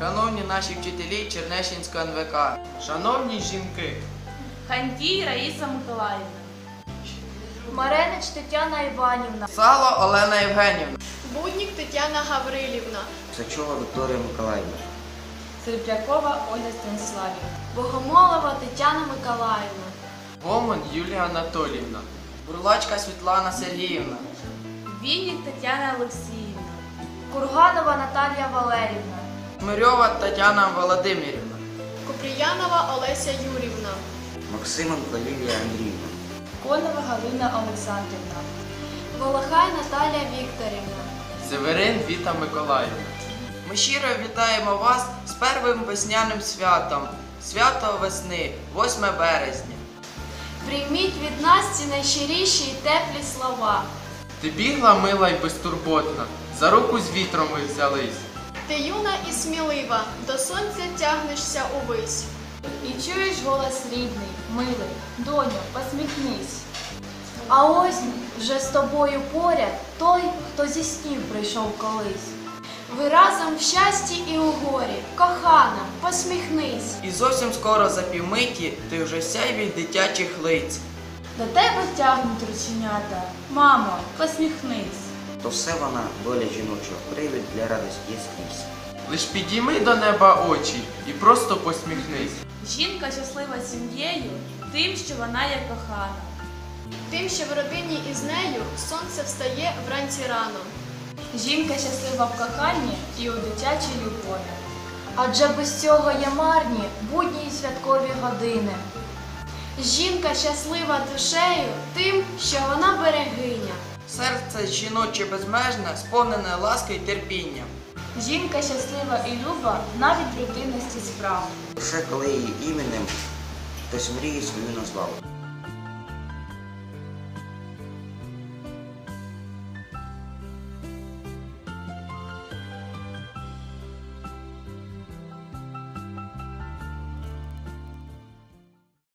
Шановні наші вчителі Чернещинського НВК, шановні жінки, Хандій Раїса Миколаївна. Маренич Тетяна Іванівна. Сало Олена Євгенівна, Буднік Тетяна Гаврилівна. Сачова Вікторія Миколаївна. Серебрякова Ольга Станіславівна. Богомолова Тетяна Миколаївна. Гомон Юлія Анатоліївна, Бурлачка Світлана Сергіївна, Вінник Тетяна Олексіївна. Курганова Наталія Валерівна. Мирьова Тетяна Володимирівна, Купріянова Олеся Юрівна. Максименко Лілія Андріївна. Конова Галина Олександрівна. Волохай Наталія Вікторівна. Северин Віта Миколаївна. Ми щиро вітаємо вас з первим весняним святом, свято весни, 8 березня. Прийміть від нас ці найщиріші і теплі слова. Ти бігла мила й безтурботна, за руку з вітром ви взялись. Ти юна і смілива, до сонця тягнешся увись. І чуєш голос рідний, милий. Доню, посміхнись. А ось вже з тобою поряд той, хто зі снів прийшов колись. Ви разом в щасті і у горі, кохана, посміхнись. І зовсім скоро за півмиті ти вже сяй від дитячих лиць. До тебе тягнуть рученята. Мамо, посміхнись. То все вона, доля жіноча, привід для радості є скрізь. Лиш підійми до неба очі і просто посміхнись. Жінка щаслива сім'єю, тим, що вона є кохана. Тим, що в родині із нею сонце встає вранці рано. Жінка щаслива в коханні і у дитячій любові. Адже без цього є марні будні й святкові години. Жінка щаслива душею тим, що вона берегиня. Серце жіноче безмежне, сповнене ласки й терпіння. Жінка щаслива і люба навіть в рутинності справ. Лише коли її іменем хтось мріє свою назвав.